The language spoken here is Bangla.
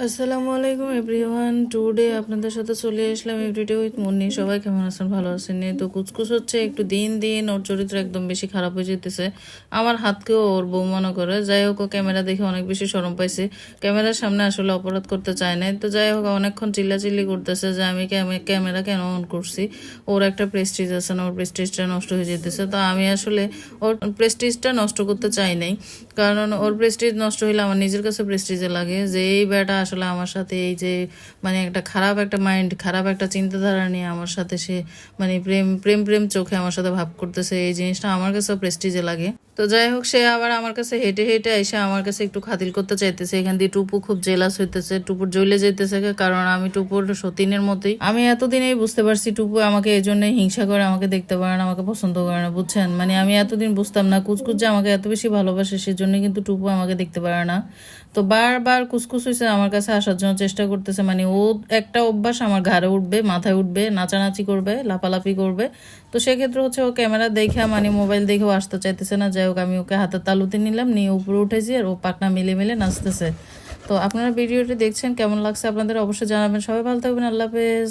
আসসালামু আলাইকুম এভরিওয়ান। টুডে আপনাদের সাথে চলে আসলাম এভরিডে উইথ মুন্নি সবাই কেমন আছেন? ভালো আছেন? তো কুচকুচ হচ্ছে, একটু দিন দিন ওর চরিত্র একদম বেশি খারাপ হয়ে যেতেছে। আমার হাতকেও ওর বউ মনে করে। যাই হোক, ও ক্যামেরা দেখে অনেক বেশি সরম পাইছে। ক্যামেরার সামনে আসলে অপরাধ করতে চায় না তো যাই হোক, অনেকক্ষণ চিল্লাচিল্লি করতেছে যে আমি ক্যামে- ক্যামেরা কেন অন করছি? ওর একটা প্রেস্টিজ আছে না, ওর প্রেস্টিজটা নষ্ট হয়ে যেতেছে। তো আমি আসলে ওর প্রেস্টিজটা নষ্ট করতে চাই নাই। কারণ ওর প্রেস্টিজ নষ্ট হইলে আমার নিজের কাছে প্রেস্টিজে লাগে। যে এই বেটা আসলে আমার সাথে এই যে মানে একটা খারাপ একটা মাইন্ড খারাপ একটা চিন্তাধারা নিয়ে আমার সাথে সে মানে প্রেম প্রেম প্রেম চোখে আমার সাথে ভাব করতেছে, এই জিনিসটা আমার কাছেও প্রেস্টিজে লাগে। তো যাই হোক, সে আবার আমার কাছে হেঁটে হেঁটে এসে আমার কাছে একটু খাতিল করতে চাইতেছে। এখান দিয়ে টুপু খুব জেলাস হইতেছে, টুপুর জ্বলে যেতেছে, কারণ আমি টুপুর সতীনের মতোই। আমি এতদিনেই বুঝতে পারছি টুপু আমাকে এই জন্যই হিংসা করে আমাকে দেখতে পারে না, আমাকে পছন্দ করে না, বুঝছেন? মানে আমি এতদিন বুঝতাম না, কুচকুচ যে আমাকে এত বেশি ভালোবাসে, সেজন্য কিন্তু টুপু আমাকে দেখতে পারে না। তো বারবার কুচকুচ হয়েছে আমার কাছে আসার জন্য চেষ্টা করতেছে। মানে ও একটা অভ্যাস আমার ঘাড়ে উঠবে, মাথায় উঠবে, নাচানাচি করবে লাপালাপি করবে। তো সেক্ষেত্রে হচ্ছে ও ক্যামেরা দেখে মানে মোবাইল দেখেও আসতে চাইতেছে না। যাই হোক, আমি ওকে হাতের তালুতে নিলাম, নিয়ে উপরে উঠেছি আর ও পাকনা মিলে মিলে নাচতেছে। তো আপনারা ভিডিওটি দেখছেন, কেমন লাগছে আপনাদের অবশ্যই জানাবেন। সবাই ভালো থাকবেন, আল্লাহ হাফেজ।